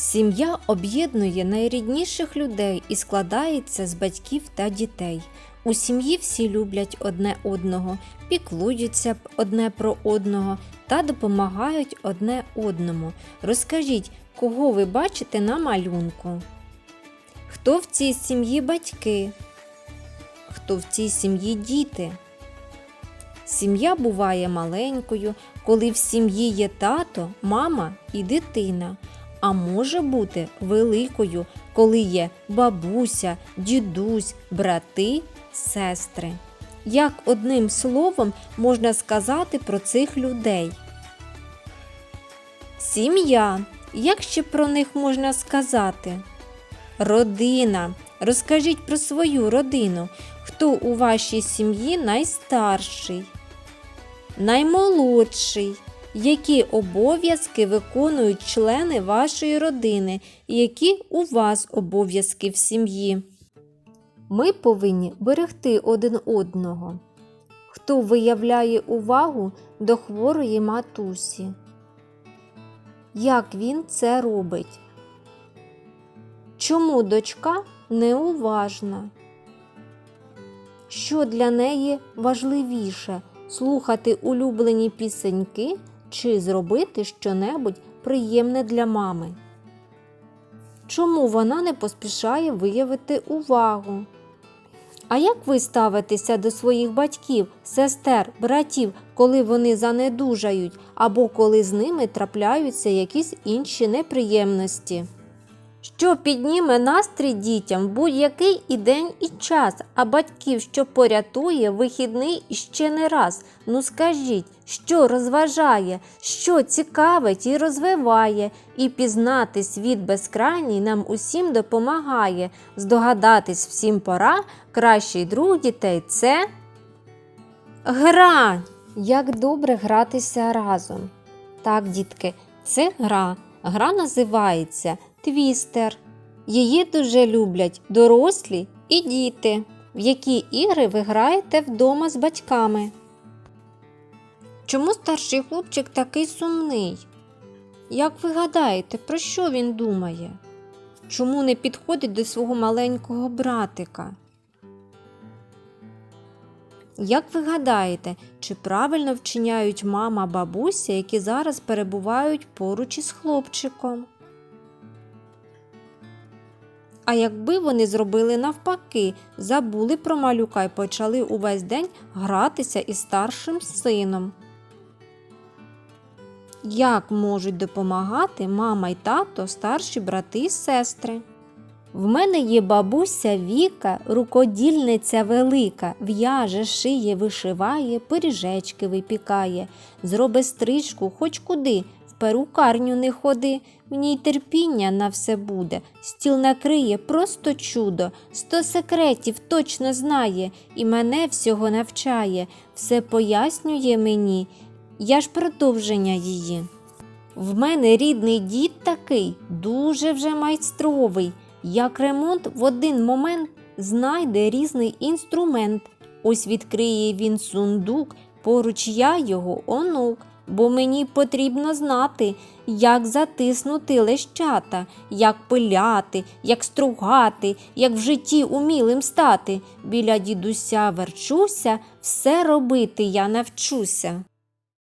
Сім'я об'єднує найрідніших людей і складається з батьків та дітей. У сім'ї всі люблять одне одного, піклуються одне про одного та допомагають одне одному. Розкажіть, кого ви бачите на малюнку? Хто в цій сім'ї батьки? Хто в цій сім'ї діти? Сім'я буває маленькою, коли в сім'ї є тато, мама і дитина, а може бути великою, коли є бабуся, дідусь, брати, сестри. Як одним словом можна сказати про цих людей? Сім'я. Як ще про них можна сказати? Родина. Розкажіть про свою родину. Хто у вашій сім'ї найстарший? Наймолодший. Які обов'язки виконують члени вашої родини, і які у вас обов'язки в сім'ї? Ми повинні берегти один одного. Хто виявляє увагу до хворої матусі? Як він це робить? Чому дочка неуважна? Що для неї важливіше слухати улюблені пісеньки чи зробити щонебудь приємне для мами? Чому вона не поспішає виявити увагу? А як ви ставитеся до своїх батьків, сестер, братів, коли вони занедужають або коли з ними трапляються якісь інші неприємності? Що підніме настрій дітям будь-який і день і час, а батьків, що порятує вихідний ще не раз. Ну скажіть, що розважає, що цікавить і розвиває, і пізнати світ безкрайній нам усім допомагає. Здогадатись всім пора, кращий друг дітей це гра. Як добре гратися разом. Так, дітки, це гра. Гра називається Твістер. Її дуже люблять дорослі і діти, в які ігри ви граєте вдома з батьками. Чому старший хлопчик такий сумний? Як ви гадаєте, про що він думає? Чому не підходить до свого маленького братика? Як ви гадаєте, чи правильно вчиняють мама бабуся, які зараз перебувають поруч із хлопчиком? А якби вони зробили навпаки, забули про малюка і почали увесь день гратися із старшим сином? Як можуть допомагати мама й тато, старші брати і сестри? В мене є бабуся Віка, рукодільниця велика, в'яже, шиє, вишиває, пиріжечки випікає, зроби стрижку хоч куди, перукарню не ходи, в ній терпіння на все буде, стіл накриє просто чудо, сто секретів точно знає і мене всього навчає, все пояснює мені, я ж продовження її. В мене рідний дід такий, дуже вже майстровий. Як ремонт в один момент знайде різний інструмент. Ось відкриє він сундук, поруч я його онук, бо мені потрібно знати, як затиснути лещата, як пиляти, як стругати, як в житті умілим стати. Біля дідуся верчуся, все робити я навчуся.